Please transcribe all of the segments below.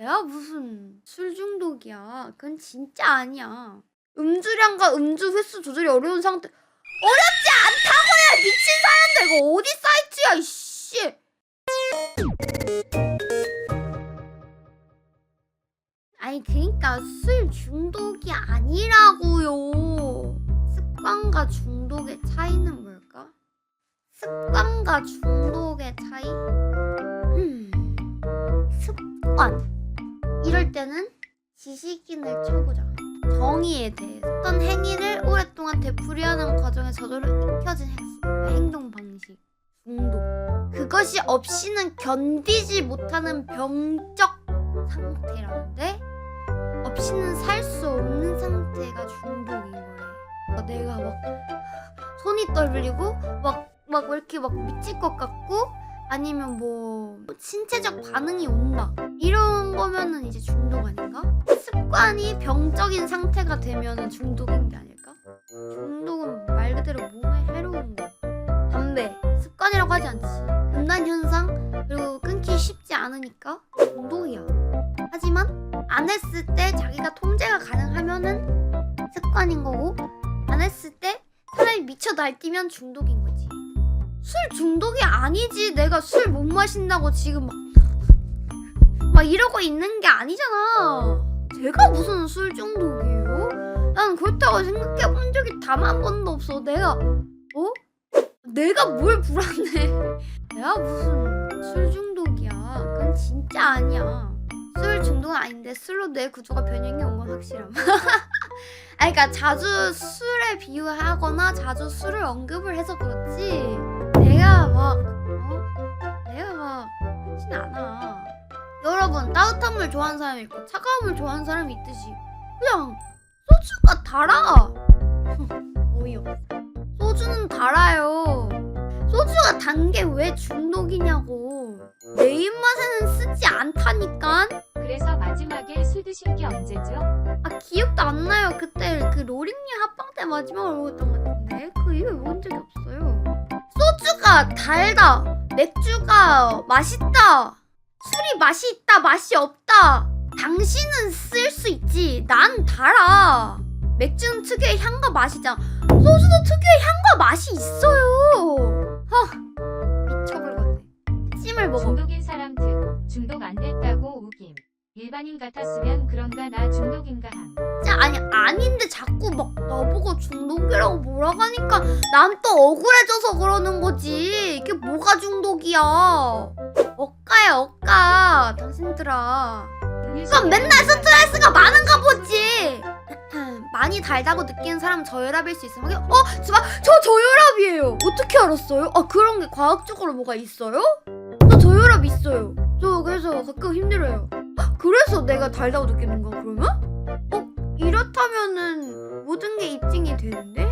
내가 무슨 술 중독이야. 그건 진짜 아니야. 음주량과 음주 횟수 조절이 어려운 상태. 어렵지 않다고요, 미친 사람들. 이거 어디 사이트야, 이씨. 아니 그러니까 술 중독이 아니라고요. 습관과 중독의 차이는 뭘까? 습관과 중독의 차이? 음, 습관. 이럴 때는 지식인을 쳐보자. 정의에 대해 어떤 행위를 오랫동안 되풀이하는 과정에 저절로 익혀진 행- 행동 방식. 중독. 그것이 없이는 견디지 못하는 병적 상태라는데 없이는 살 수 없는 상태가 중독인 거래. 어, 내가 막 손이 떨리고 막 막 왜 이렇게 막 미칠 것 같고 아니면 뭐 신체적 반응이 온다 이런 거면은 이제 중독 아닌가? 습관이 병적인 상태가 되면은 중독인 게 아닐까? 중독은 말 그대로 몸에 해로운 거. 담배 습관이라고 하지 않지. 금단 현상 그리고 끊기 쉽지 않으니까 중독이야. 하지만 안 했을 때 자기가 통제가 가능하면은 습관인 거고 안 했을 때 사람이 미쳐 날뛰면 중독인. 술 중독이 아니지. 내가 술 못 마신다고 지금 막, 막 이러고 있는 게 아니잖아. 제가 무슨 술 중독이에요? 난 그렇다고 생각해 본 적이 단 한 번도 없어. 내가 어? 내가 뭘 불안해? 내가 무슨 술 중독이야? 그건 진짜 아니야. 술 중독은 아닌데 술로 뇌 구조가 변형이 온 건 확실함. 아니 그러니까 자주 술에 비유하거나 자주 술을 언급을 해서 그렇지. 따뜻한 물 좋아하는 사람이 있고 차가운 물 좋아하는 사람이 있듯이 그냥 소주가 달아. 어이없어. 소주는 달아요. 소주가 단 게 왜 중독이냐고. 내 입맛에는 쓰지 않다니까. 그래서 마지막에 술 드신 게 언제죠? 아 기억도 안 나요. 그때 그 로링님 합방 때 마지막으로 먹었던 것 같은데 그 이후에 먹은 적이 없어요. 소주가 달다. 맥주가 맛있다. 술이 맛이 있다. 맛이 없다. 당신은 쓸 수 있지. 난 달아. 맥주는 특유의 향과 맛이잖아. 소주도 특유의 향과 맛이 있어요. 허 미쳐버리겠네. 찜을 먹어. 중독인 사람 등 중독 안 됐다고 우김. 일반인 같았으면 그런가 나 중독인가 함. 아니 아닌데 자꾸 막 나보고 중독이라고 뭐라고 하니까 난 또 억울해져서 그러는 거지 이게 뭐가 중독이야 억까야 억까 당신들아 그럼 맨날 스트레스가 많은가 보지 많이 달다고 느끼는 사람은 저혈압일 수 있으면 어? 잠깐 저 저혈압이에요 어떻게 알았어요? 아 그런 게 과학적으로 뭐가 있어요? 저 저혈압 있어요 저 그래서 가끔 힘들어요 그래서 내가 달다고 느끼는 거야 그러면? 어? 이렇다면은 모든 게 입증이 되는데?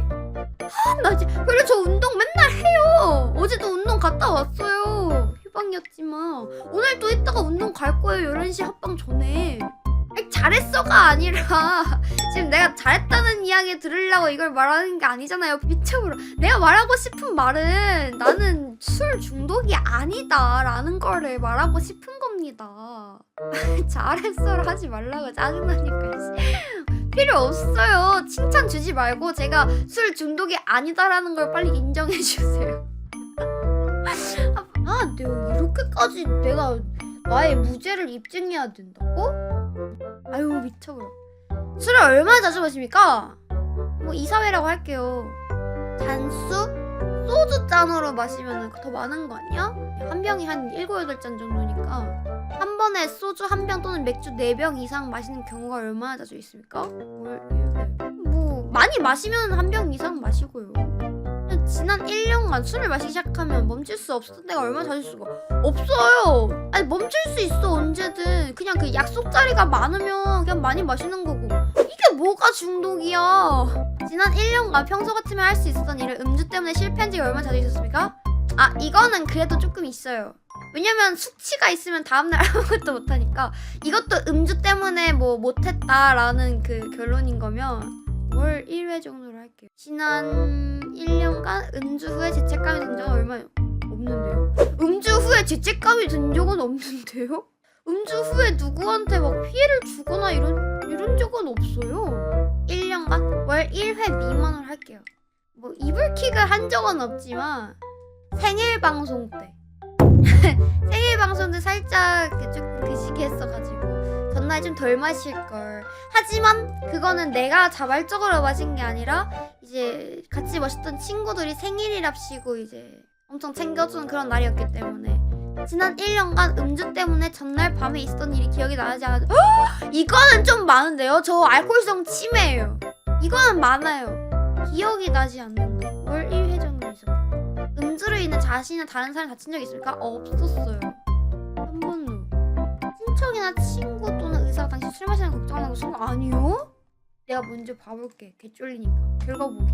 아, 나 진짜 그래 저 운동 맨날 해요. 어제도 운동 갔다 왔어요. 휴방이었지만 오늘 또 이따가 운동 갈 거예요. 11시 합방 전에. 잘했어가 아니라 지금 내가 잘했다는 이야기 들으려고 이걸 말하는 게 아니잖아요. 미쳐버려. 내가 말하고 싶은 말은 나는 술 중독이 아니다 라는 거를 말하고 싶은 겁니다. 잘했어를 하지 말라고 짜증나니까. 씨. 필요 없어요. 칭찬 주지 말고 제가 술 중독이 아니다라는 걸 빨리 인정해 주세요. 아, 내가 이렇게까지 내가 나의 무죄를 입증해야 된다고? 아유 미쳐버려. 술을 얼마나 자주 마십니까? 뭐 이사회라고 할게요. 잔수? 소주 잔으로 마시면 더 많은 거 아니야? 한 병이 한 7, 8잔 정도니까 한 번에 소주 한 병 또는 맥주 4병 이상 마시는 경우가 얼마나 자주 있습니까? 뭐 많이 마시면 한 병 이상 마시고요. 지난 1년간 술을 마시기 시작하면 멈출 수 없었던 때가 얼마나 자주 수가 없어요. 아니 멈출 수 있어 언제든. 그냥 그 약속 자리가 많으면 그냥 많이 마시는 거고. 이게 뭐가 중독이야? 지난 1년간 평소 같으면 할 수 있었던 일을 음주 때문에 실패한 적이 얼마나 자주 있었습니까? 아 이거는 그래도 조금 있어요. 왜냐면 수치가 있으면 다음날 아무것도 못하니까 이것도 음주 때문에 뭐 못했다라는 그 결론인 거면 월 1회 정도로 할게요. 지난 1년간 음주 후에 죄책감이 든 적은 얼마 없는데요. 음주 후에 죄책감이 든 적은 없는데요? 음주 후에 누구한테 막 없어요. 1년간 월 1회 미만으로 할게요. 뭐 이불킥을 한 적은 없지만 생일 방송 때 생일 방송 때 살짝 이렇 전날 좀덜 마실 걸. 하지만 그거는 내가 자발적으로 마신 게 아니라 이제 같이 마셨던 친구들이 생일이랍시고 이제 엄청 챙겨주는 그런 날이었기 때문에 지난 1년간 음주 때문에 전날 밤에 있었던 일이 기억이 나지 않아. 이거는 좀 많은데요. 저 알코올성 치매예요. 이거는 많아요. 기억이 나지 않는다. 월 1회 정도 있었겠다. 음주로 인해 자신이나 다른 사람 다친 적 있을까? 없었어요. 한 번도. 친척이나 친구 의사가 당신 술 마시는 거 걱정하는 거 순간 아니요? 내가 먼저 봐볼게. 개쫄리니까. 결과 보기.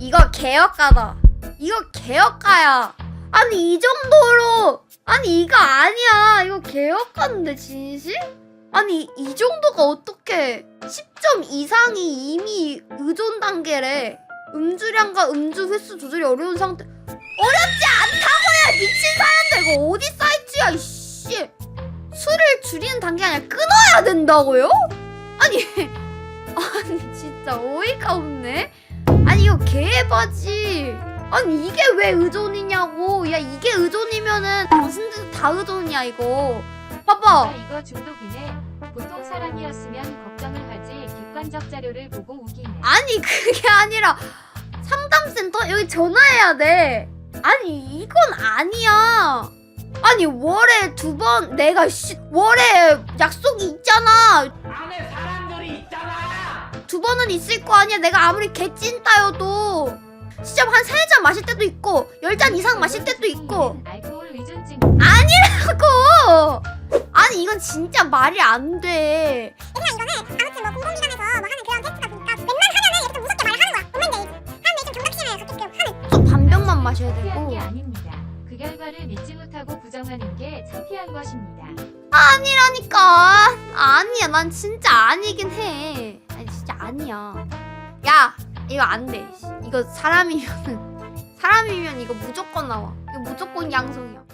이거 개혁가다. 이거 개혁가야. 아니 이 정도로 아니 이거 아니야. 이거 개혁가인데 진실? 아니 이 정도가 어떻게 10점 이상이 이미 의존 단계래. 음주량과 음주 횟수 조절이 어려운 상태. 어렵지 않다고요 미친 사람들 이거 어디 사이트야 이씨. 줄이는 단계가 아니라 끊어야 된다고요? 아니 아니 진짜 어이가 없네. 아니 이거 개바지. 아니 이게 왜 의존이냐고. 야 이게 의존이면은 당신들도 다 의존이야 이거. 봐봐. 아, 이거 중독이네. 보통 사람이었으면 걱정을 하지 객관적 자료를 보고 우기네. 아니 그게 아니라 상담센터 여기 전화해야 돼. 아니 이건 아니야. 아니 월에 두 번 내가 씨 월에 약속이 있잖아. 안에 사람들이 있잖아. 두 번은 있을 거 아니야. 내가 아무리 개찐따여도 진짜 한 세 잔 마실 때도 있고 열 잔 이상 마실 때도 있고. 하고 아니 이건 진짜 말이 안 돼. 그냥 이거는 아무튼 뭐 공공기관에서 뭐 하는 그런 테스트다 보니까 웬만하면은 이렇게 좀 무섭게 말을 하는 거야. 보면 돼. 사람들이 좀 경각심을 가게끔 하는. 또 반병만 마셔야 되고. 결과를 믿지 못하고 부정하는 게 창피한 것입니다. 아니라니까. 아니야. 난 진짜 아니긴 해. 아니 진짜 아니야. 야, 이거 안 돼. 씨. 이거 사람이면은 사람이면 이거 무조건 나와. 이거 무조건 양성이야.